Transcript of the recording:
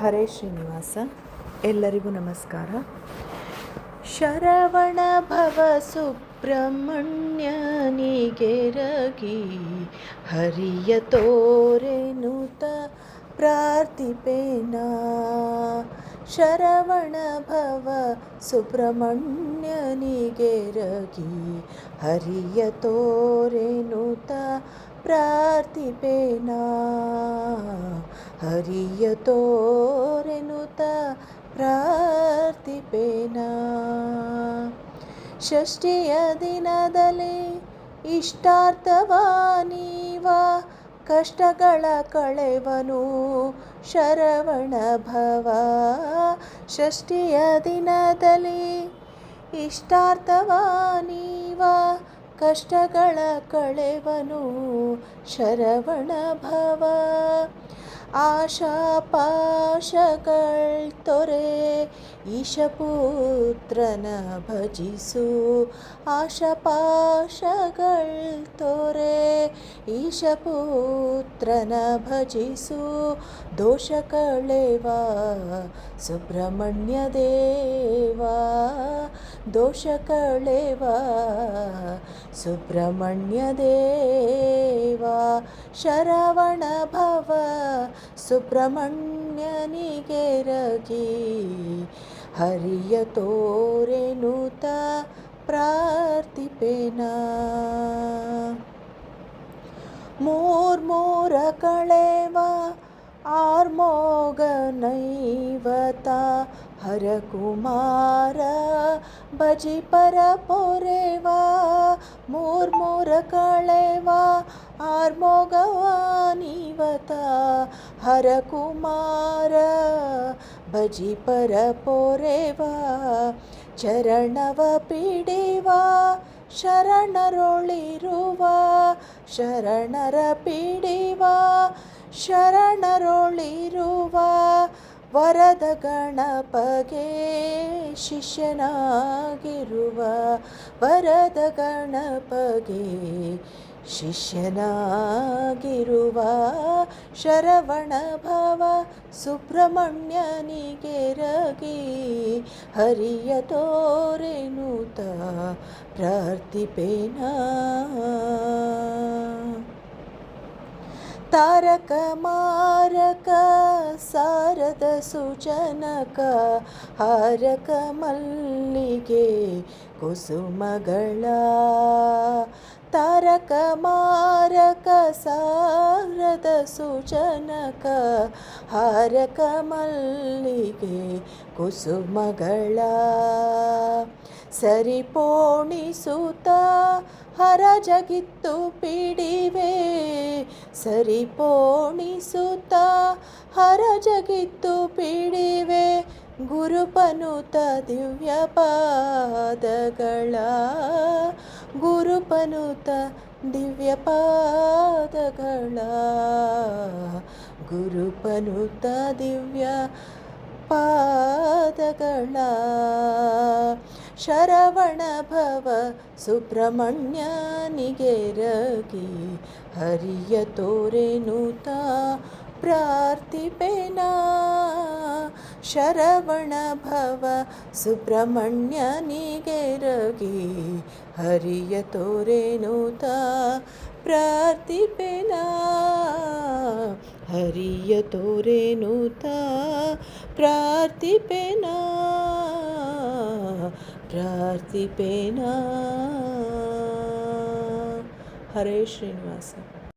ಹರೇ ಶ್ರೀನಿವಾಸ ಎಲ್ಲರಿಗೂ ನಮಸ್ಕಾರ. ಶರವಣ ಭವ ಸುಬ್ರಹ್ಮಣ್ಯನಿಗೆರಗಿ ಹರಿಯ ತೋರೆನುತ ಪ್ರಾರ್ಥಿಪೇನ. ಶರವಣ ಭವ ಸುಬ್ರಹ್ಮಣ್ಯನಿಗೆರಗಿ ಹರಿಯ ತೋರೆನುತ ಪ್ರಾರ್ಥಿಪೇನ. ಹರಿಯ ತೋರೆನುತ ಪ್ರಾರ್ಥಿಪೇನ. ಷಷ್ಠಿಯ ದಿನದಲ್ಲಿ ಇಷ್ಟಾರ್ಥವ ನೀವ ಕಷ್ಟಗಳ ಕಳೆವನು. ಶರವಣ ಭವ ಷಷ್ಠಿಯ ದಿನದಲ್ಲಿ ಇಷ್ಟಾರ್ಥವ ನೀವ? ಕಷ್ಟಗಳ ಕಳೆವನು. ಶರವಣ ಭವ ಆಶಾ ಆಶಾಪಾಶಗಳ್ ತೊರೆ ಈಶಪುತ್ರನ ಭಜಿಸು ಆಶಾಪಾಶಗಳ್ ತೊರೆ ಈಶಪುತ್ರನ ಭಜಿಸು ದೋಷ ಕಳೆವ ಸುಬ್ರಹ್ಮಣ್ಯ ದೇವ ದೋಷ ಕಳೆವ ಸುಬ್ರಹ್ಮಣ್ಯ ದೇವ ಶರವಣ ಭವ ಸುಬ್ರಹ್ಮಣ್ಯನಿಗೆರಗಿ ಹರಿಯ ತೋರೆನುತ ಪ್ರಾರ್ಥಿಪೇನ. ಮೂರ್ಮೂರ ಕಳೆವ ಆರ್ಮೋಗ ನೈವತ ಹರಕುಮಾರ ಭಜಿ ಪರ ಪೊರೆವ ಮೂರ್ಮೂರ ಕಳೆವ ಆರ್ಮೋಗವ ನೀವತ ಹರಕುಮಾರ ಭಜಿ ಪರ ಪೋರೆವಾ, ಚರಣವ ಪಿಡಿವಾ, ಶರಣರೊಳಿರುವ, ಶರಣರ ಪಿಡಿವ, ಶರಣರೊಳಿರುವ, ವರದ ಗಣಪಗೆ ಶಿಷ್ಯನಾಗಿರುವ, ವರದ ಗಣಪಗೆ ಶಿಷ್ಯನಾಗಿರುವ ಶರವಣ ಭವ ಸುಬ್ರಹ್ಮಣ್ಯನಿಗೆರಗಿ ಹರಿಯ ತೋರೆನುತ ಪ್ರಾರ್ಥಿಪೇನ ತಾರಕ ಮಾರಕ ಸಾರದ ಸುಜನಕ ಹಾರಕ ಮಲ್ಲಿಗೆ ಕುಸುಮಗಳ ತಾರಕ ಮಾರಕ ಸಾರದ ಸುಜನಕ, ಹಾರಕ ಮಲ್ಲಿಗೆ ಕುಸುಮಗಳ. ಸರಿಪೋಣಿಸುತ್ತ ಹರ ಜಗಿತ್ತು ಪಿಡಿವೆ, ಸರಿಪೋಣಿಸುತ್ತ ಹರ ಜಗಿತ್ತು ಪಿಡಿವೆ, ಗುರುಪನುತ ದಿವ್ಯ ಪಾದಗಳ ಗುರುಪನುತ ದಿವ್ಯ ಪಾದಗಳ ಗುರುಪನುತ ದಿವ್ಯ ಪಾದಗಳ ಶರವಣ ಭವ ಸುಬ್ರಹ್ಮಣ್ಯನಿಗೆರಗಿ ಹರಿಯ ತೋರೆನುತ ಪ್ರಾರ್ಥಿಪೇನ ಶರವಣ ಭವ ಸುಬ್ರಹ್ಮಣ್ಯನಿಗೆರಗಿ ಹರಿಯ ತೋರೆನುತ ಪ್ರಾರ್ಥಿಪೇನ ಹರಿಯ ತೋರೆನುತ ಪ್ರಾರ್ಥಿಪೇನ ಪ್ರಾರ್ಥಿಪೇನ ಹರೇ ಶ್ರೀನಿವಾಸ